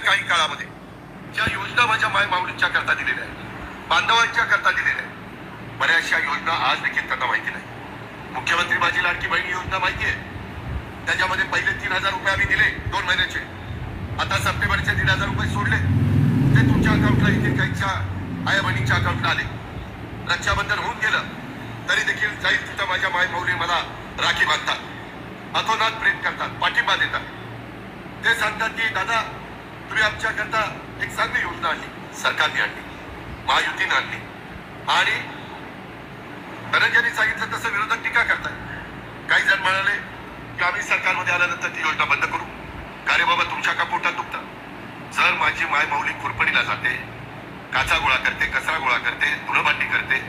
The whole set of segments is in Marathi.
येणाऱ्या काही काळामध्ये ज्या योजना माझ्या माय माऊलींच्या करता दिलेल्या आहेत बांधवांच्या करता दिलेल्या आहेत बऱ्याचशा योजना आज देखील त्यांना माहिती नाही. मुख्यमंत्री माझी लाडकी बहिणी योजना माहिती आहे. त्याच्यामध्ये पहिले तीन हजार रुपये आम्ही दिले दोन महिन्याचे. आता सप्टेंबरचे दीड हजार रुपये सोडले. ते तुमच्या अकाउंटला येतील काहीच्या आया बहिणीच्या अकाउंटला आले. रक्षाबंधन होऊन गेलं तरी देखील जाईल तिथं माझ्या माय माऊली मला राखी बांधतात अथोनात प्रेम करतात पाठिंबा देतात. ते सांगतात की दादा तुम्ही आमच्याकरता एक चांगली योजना आणली सरकारने आणली महायुतीने आणली. आणि धनंजयनी सांगितलं तसं विरोधक टीका करतात काही जण म्हणाले की आम्ही सरकारमध्ये आल्यानंतर ती योजना बंद करू. का बाबा तुमच्या का पोटात दुखतं? जर माझी माय माऊली खुरपणीला जाते काचा गोळा करते कचरा गोळा करते धुणभांडी करते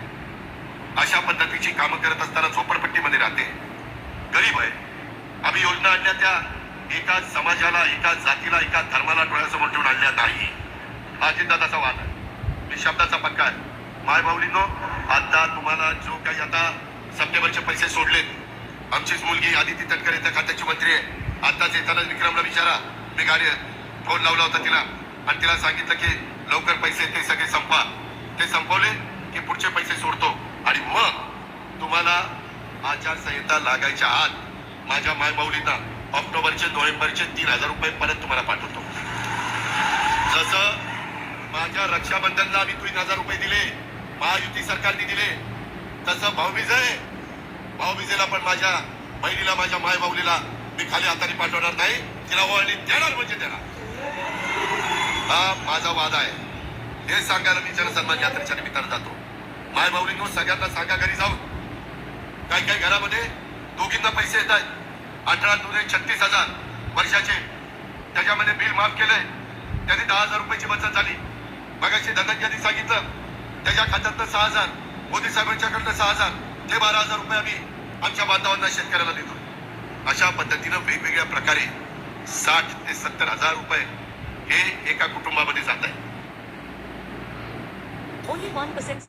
अशा पद्धतीची कामं करत असताना झोपडपट्टीमध्ये राहते गरीब आहे. आम्ही योजना आणल्या त्या एका समाजाला एका जातीला एका धर्माला डोळ्यासमोर ठेवून आणल्या नाही. हा अजितदादाचा वाद आहे. मी शब्दाचा पक्का आहे. माय आता तुम्हाला जो काही आता सप्टेंबरचे पैसे सोडलेत आमचीच मुलगी आदिती तटकरे त्या खात्याची मंत्री आहे. आताच येताना विक्रमला विचारा. मी गाडी फोन लावला होता तिला. आणि तिला सांगितलं की लवकर पैसे ते सगळे संपवा ते संपवले की पुढचे पैसे सोडतो. आणि मग तुम्हाला आचारसंहिता लागायच्या आत माझ्या माय ऑक्टोबर नोव्हेंबरचे तीन हजार रुपये परत तुम्हाला पाठवतो. जसं माझ्या रक्षाबंधनला आम्ही तीन हजार रुपये दिले महायुती सरकारने दिले तसं भाऊबीज आहे भाऊबीजेला पण माझ्या बहिणीला माझ्या माय माऊलीला मी खाली हाताने पाठवणार नाही. तिला ओळणी देणार म्हणजे देणार. हा माझा वादा आहे. हे सांगायला मी जनसन्मान यात्रेच्या निमित्तानं जातो. माय माऊलींनो सगळ्यांना सांगा घरी जाऊन. काही काही घरामध्ये दोघींना पैसे येत आहेत अठरा दुने छत्तीस हजार वर्षाचे. त्याच्यामध्ये बिल माफ केलंय. त्यांनी दहा हजार रुपयाची बचत झाली. मगाशी धनंजयनी सांगितलं त्याच्या खात्यातनं सहा हजार मोदी साहेबांच्याकडनं सहा हजार ते बारा हजार रुपये आम्ही आमच्या बांधवांना शेतकऱ्याला देतो. अशा पद्धतीनं वेगवेगळ्या प्रकारे साठ ते सत्तर हजार रुपये हे एका कुटुंबामध्ये जात आहे